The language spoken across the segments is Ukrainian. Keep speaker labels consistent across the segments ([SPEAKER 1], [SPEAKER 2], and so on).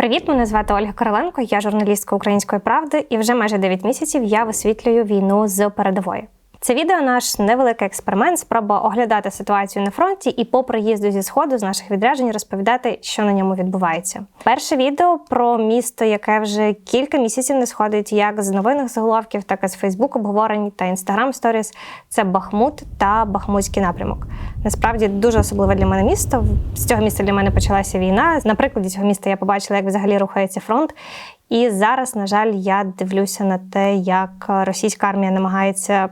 [SPEAKER 1] Привіт, мене звати Ольга Короленко, я журналістка Української правди, і вже майже 9 місяців я висвітлюю війну з передової. Це відео наш невеликий експеримент, спроба оглядати ситуацію на фронті і по приїзду зі сходу з наших відряджень розповідати, що на ньому відбувається. Перше відео про місто, яке вже кілька місяців не сходить як з новинних заголовків, так і з Фейсбук обговорень та Інстаграм Сторіс. Це Бахмут та Бахмутський напрямок. Насправді дуже особливе для мене місто. З цього міста для мене почалася війна. На прикладі цього міста я побачила, як взагалі рухається фронт. І зараз, на жаль, я дивлюся на те, як російська армія намагається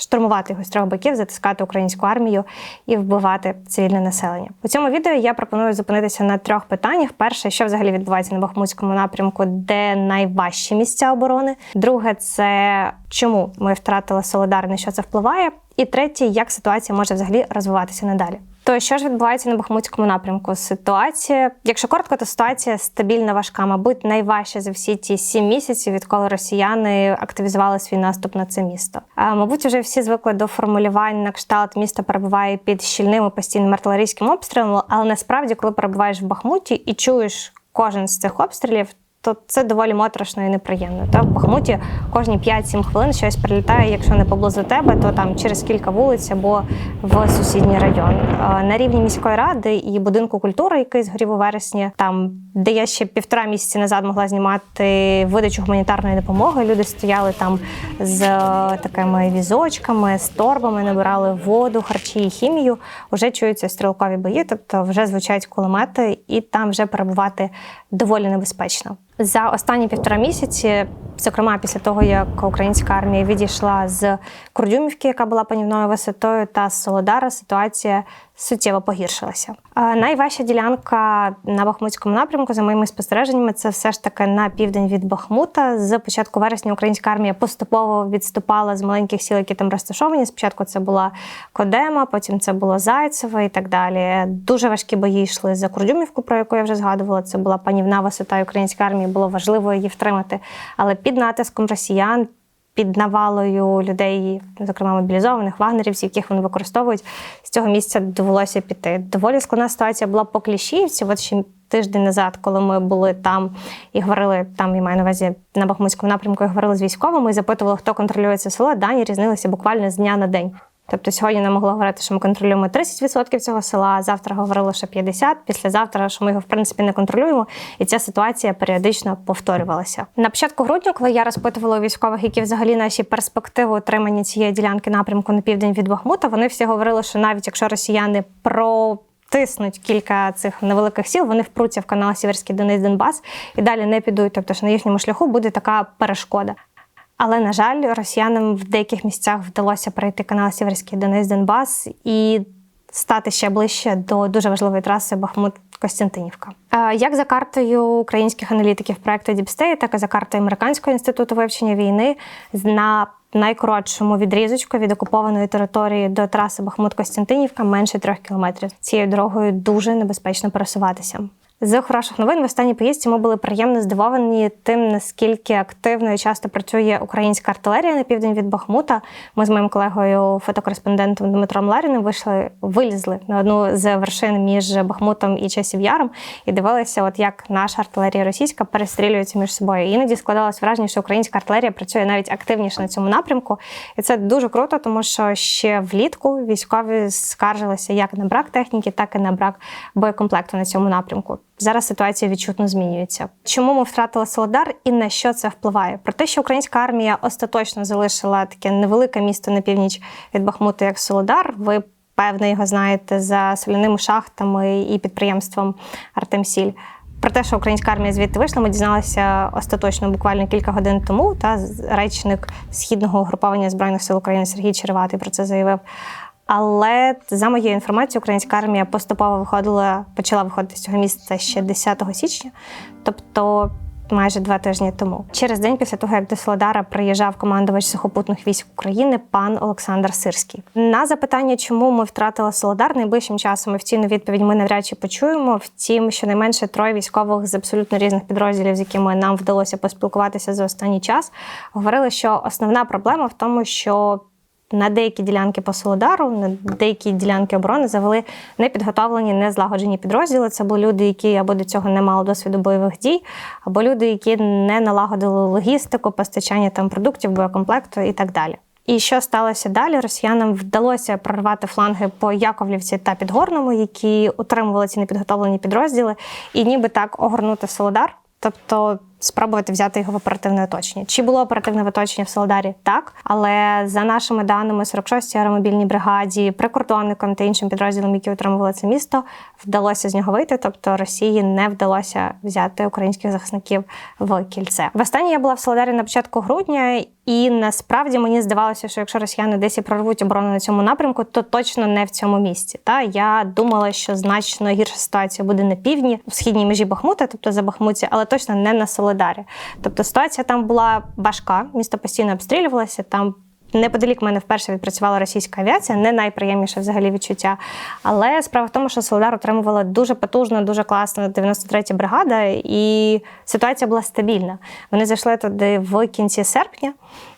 [SPEAKER 1] штурмувати з боків, затискати українську армію і вбивати цивільне населення. У цьому відео я пропоную зупинитися на трьох питаннях: перше, що взагалі відбувається на Бахмутському напрямку, де найважчі місця оборони. Друге, це чому ми втратили Солодар, на що це впливає. І третє, як ситуація може взагалі розвиватися надалі. То що ж відбувається на Бахмутському напрямку? Ситуація, якщо коротко, то ситуація стабільна, важка, мабуть, найважча за всі ті сім місяців, відколи росіяни активізували свій наступ на це місто. А мабуть, вже всі звикли до формулювань на кшталт місто перебуває під щільним постійним артилерійським обстрілом. Але насправді, коли перебуваєш в Бахмуті і чуєш кожен з цих обстрілів, то це доволі моторошно і неприємно. Та в Бахмуті кожні 5-7 хвилин щось прилітає, якщо не поблизу тебе, то там через кілька вулиць або в сусідній район. На рівні міської ради і будинку культури, який згорів у вересні, там де я ще півтора місяці назад могла знімати видачу гуманітарної допомоги. Люди стояли там з е, такими візочками, з торбами, набирали воду, харчі і хімію. Вже чуються стрілкові бої, тобто вже звучать кулемети, і там вже перебувати доволі небезпечно. За останні півтора місяці, зокрема після того, як українська армія відійшла з Курдюмівки, яка була панівною висотою, та з Солодара, ситуація суттєво погіршилася. Найважча ділянка на Бахмутському напрямку, за моїми спостереженнями, це все ж таки на південь від Бахмута. З початку вересня українська армія поступово відступала з маленьких сіл, які там розташовані. Спочатку це була Кодема, потім це було Зайцеве і так далі. Дуже важкі бої йшли за Курдюмівку, про яку я вже згадувала. Це була панівна висота української армії. Було важливо її втримати, але під натиском росіян під навалою людей, зокрема мобілізованих вагнерівців, яких вони використовують, з цього місця довелося піти. Доволі складна ситуація була по Кліщівці. От ще тиждень назад, коли ми були там і говорили, там я маю на увазі на Бахмутському напрямку, і говорили з військовими і запитували, хто контролює це село. Дані різнилися буквально з дня на день. Тобто сьогодні не могли говорити, що ми контролюємо 30% цього села, завтра говорили, що 50%, післязавтра, що ми його в принципі не контролюємо, і ця ситуація періодично повторювалася. На початку грудня, коли я розпитувала у військових, які взагалі наші перспективи отримання цієї ділянки напрямку на південь від Бахмута, вони всі говорили, що навіть якщо росіяни про Тиснуть кілька цих невеликих сіл, вони впруться в канал Сіверський Донець Донбас і далі не підуть. Тобто ж на їхньому шляху буде така перешкода. Але, на жаль, росіянам в деяких місцях вдалося пройти канал Сіверський Донець Донбас і стати ще ближче до дуже важливої траси Бахмут-Костянтинівка. Як за картою українських аналітиків проекту Діпстей, так і за картою Американського інституту вивчення війни на найкоротшому відрізочку від окупованої території до траси Бахмут-Костянтинівка менше трьох кілометрів. Цією дорогою дуже небезпечно пересуватися. З хороших новин в останній поїздці ми були приємно здивовані тим, наскільки активно і часто працює українська артилерія на південь від Бахмута. Ми з моїм колегою, фотокореспондентом Дмитром Ларіним, вийшли, вилізли на одну з вершин між Бахмутом і Часів Яром і дивилися, от як наша артилерія російська перестрілюється між собою. Іноді складалось враження, що українська артилерія працює навіть активніше на цьому напрямку, і це дуже круто, тому що ще влітку військові скаржилися як на брак техніки, так і на брак боєкомплекту на цьому напрямку. Зараз ситуація відчутно змінюється. Чому ми втратили Солодар і на що це впливає? Про те, що українська армія остаточно залишила таке невелике місто на північ від Бахмуту, як Солодар. Ви певне його знаєте за соляними шахтами і підприємством Артемсіль. Про те, що українська армія звідти вийшла, ми дізналися остаточно буквально кілька годин тому. Та речник східного угруповання збройних сил України Сергій Череватий про це заявив. Але за моєю інформацією, українська армія поступово виходила, почала виходити з цього місця ще 10 січня, тобто майже два тижні тому. Через день після того, як до Солодара приїжджав командувач сухопутних військ України пан Олександр Сирський. На запитання, чому ми втратили Солодар, найближчим часом офіційну відповідь ми навряд чи почуємо. Втім, щонайменше троє військових з абсолютно різних підрозділів, з якими нам вдалося поспілкуватися за останній час, говорили, що основна проблема в тому, що на деякі ділянки по Солодару, на деякі ділянки оборони завели непідготовлені, незлагоджені підрозділи. Це були люди, які або до цього не мали досвіду бойових дій, або люди, які не налагодили логістику, постачання там продуктів, боєкомплекту і так далі. І що сталося далі? Росіянам вдалося прорвати фланги по Яковлівці та Підгорному, які утримували ці непідготовлені підрозділи, і ніби так огорнути Солодар, тобто спробувати взяти його в оперативне оточення. Чи було оперативне оточення в Солодарі? Так, але за нашими даними, 46-й аеромобільній бригаді, прикордонникам та іншим підрозділам, які отримували це місто, вдалося з нього вийти. Тобто Росії не вдалося взяти українських захисників в кільце. Востаннє я була в Солодарі на початку грудня. І насправді мені здавалося, що якщо росіяни десь прорвуть оборону на цьому напрямку, то точно не в цьому місці. Та я думала, що значно гірша ситуація буде на півдні, в східній межі Бахмута, тобто за Бахмуті, але точно не на Солидарі. Тобто ситуація там була важка, місто постійно обстрілювалося. Там неподалік мене вперше відпрацювала російська авіація, не найприємніше взагалі відчуття. Але справа в тому, що Солдар отримувала дуже потужно, дуже класна 93 бригада, і ситуація була стабільна. Вони зайшли туди в кінці серпня,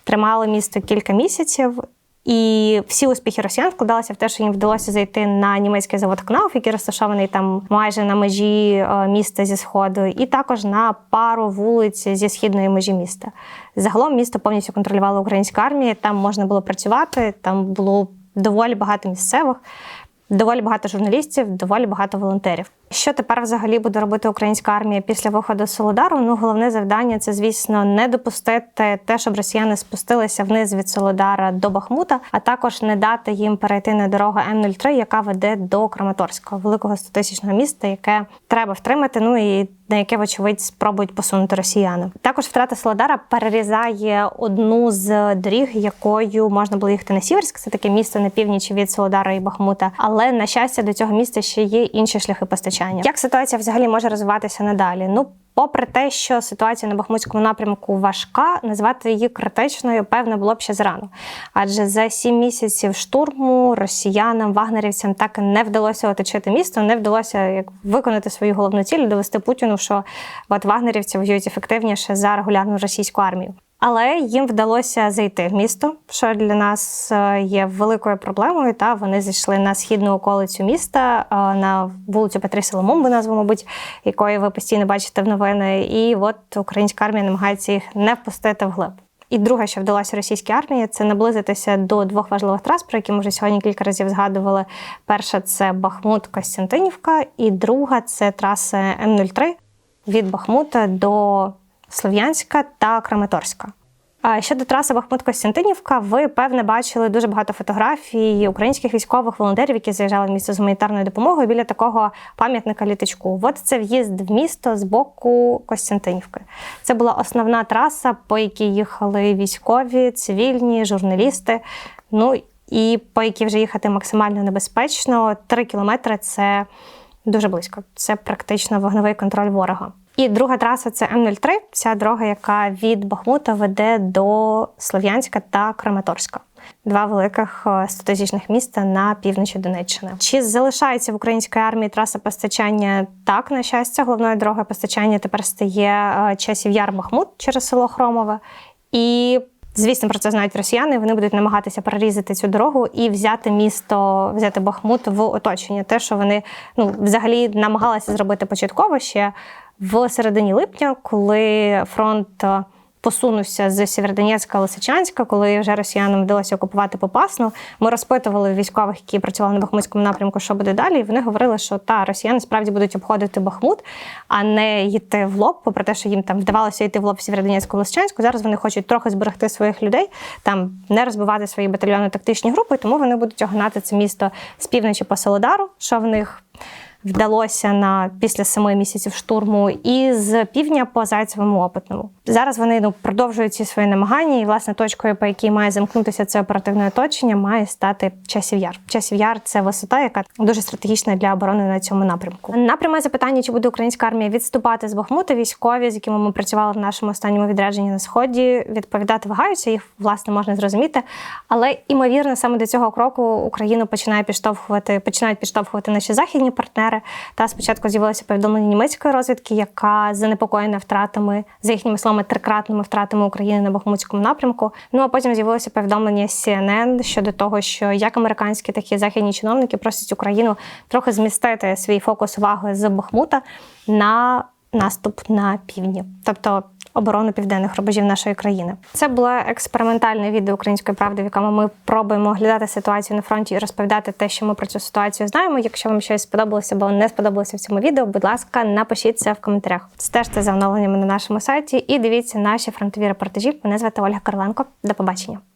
[SPEAKER 1] тримали місто кілька місяців. І всі успіхи росіян вкладалися в те, що їм вдалося зайти на німецький завод Кнауф, який розташований там майже на межі е, міста зі сходу, і також на пару вулиць зі східної межі міста. Загалом місто повністю контролювала українська армія. Там можна було працювати, там було доволі багато місцевих, доволі багато журналістів, доволі багато волонтерів. Що тепер взагалі буде робити українська армія після виходу Солодару? Ну, головне завдання це, звісно, не допустити те, щоб росіяни спустилися вниз від Солодара до Бахмута, а також не дати їм перейти на дорогу М03, яка веде до Краматорського, великого стотисячного міста, яке треба втримати. Ну і на яке, вочевидь, спробують посунути росіяни. Також втрата Солодара перерізає одну з доріг, якою можна було їхати на Сіверськ. Це таке місто на північ від Солодара і Бахмута. Але на щастя, до цього міста ще є інші шляхи постачання. Як ситуація взагалі може розвиватися надалі? Ну Попри те, що ситуація на Бахмутському напрямку важка, назвати її критичною, певно, було б ще зрано. Адже за сім місяців штурму росіянам, вагнерівцям так і не вдалося оточити місто, не вдалося як виконати свою головну ціль, довести Путіну, що от вагнерівці воюють ефективніше за регулярну російську армію. Але їм вдалося зайти в місто, що для нас е, є великою проблемою. Та вони зайшли на східну околицю міста е, на вулицю Петрі Ломумби, назву, мабуть, якої ви постійно бачите в новини. І от українська армія намагається їх не впустити вглиб. І друге, що вдалося російській армії, це наблизитися до двох важливих трас, про які ми вже сьогодні кілька разів згадували. Перша це Бахмут Костянтинівка, і друга це траса М03 від Бахмута до Слов'янська та Краматорська. Щодо траси Бахмут-Костянтинівка, ви певне бачили дуже багато фотографій українських військових волонтерів, які заїжджали в місто з гуманітарною допомогою біля такого пам'ятника літачку. От це в'їзд в місто з боку Костянтинівки. Це була основна траса, по якій їхали військові, цивільні, журналісти. Ну і по якій вже їхати максимально небезпечно. Три кілометри це дуже близько. Це практично вогневий контроль ворога. І друга траса це М03, ця дорога, яка від Бахмута веде до Слов'янська та Краматорська. Два великих стратегічних міста на півночі Донеччини. Чи залишається в українській армії траса постачання? Так, на щастя, головною дорогою постачання тепер стає е, часів Яр Бахмут через село Хромове. І Звісно, про це знають росіяни. Вони будуть намагатися перерізати цю дорогу і взяти місто, взяти Бахмут в оточення. Те, що вони ну взагалі намагалися зробити початково ще в середині липня, коли фронт е, посунувся з Сєвєродонецька Лисичанська, коли вже росіянам вдалося окупувати Попасну. Ми розпитували військових, які працювали на Бахмутському напрямку, що буде далі. І вони говорили, що та росіяни справді будуть обходити Бахмут, а не йти в лоб, попри те, що їм там вдавалося йти в лоб Сєвєродонецьку Лисичанську. Зараз вони хочуть трохи зберегти своїх людей, там не розбивати свої батальйони тактичні групи, тому вони будуть огнати це місто з півночі по Солодару, що в них вдалося на після семи місяців штурму, і з півдня по Зайцевому опитному. Зараз вони ну продовжують ці свої намагання, і власне точкою, по якій має замкнутися це оперативне оточення, має стати часів яр. Часів яр це висота, яка дуже стратегічна для оборони на цьому напрямку. На пряме запитання, чи буде українська армія відступати з Бахмута, військові, з якими ми працювали в нашому останньому відрядженні на сході, відповідати вагаються. Їх власне можна зрозуміти. Але імовірно, саме до цього кроку Україну починає підштовхувати, починають підштовхувати наші західні партнери партнери. Та спочатку з'явилося повідомлення німецької розвідки, яка занепокоєна втратами за їхніми словами трикратними втратами України на Бахмутському напрямку. Ну а потім з'явилося повідомлення CNN щодо того, що як американські, так і західні чиновники просять Україну трохи змістити свій фокус уваги з Бахмута на наступ на півдні, тобто оборону південних рубежів нашої країни. Це було експериментальне відео української правди, в якому ми пробуємо оглядати ситуацію на фронті і розповідати те, що ми про цю ситуацію знаємо. Якщо вам щось сподобалося або не сподобалося в цьому відео, будь ласка, напишіть це в коментарях. Стежте за оновленнями на нашому сайті і дивіться наші фронтові репортажі. Мене звати Ольга Карленко. До побачення.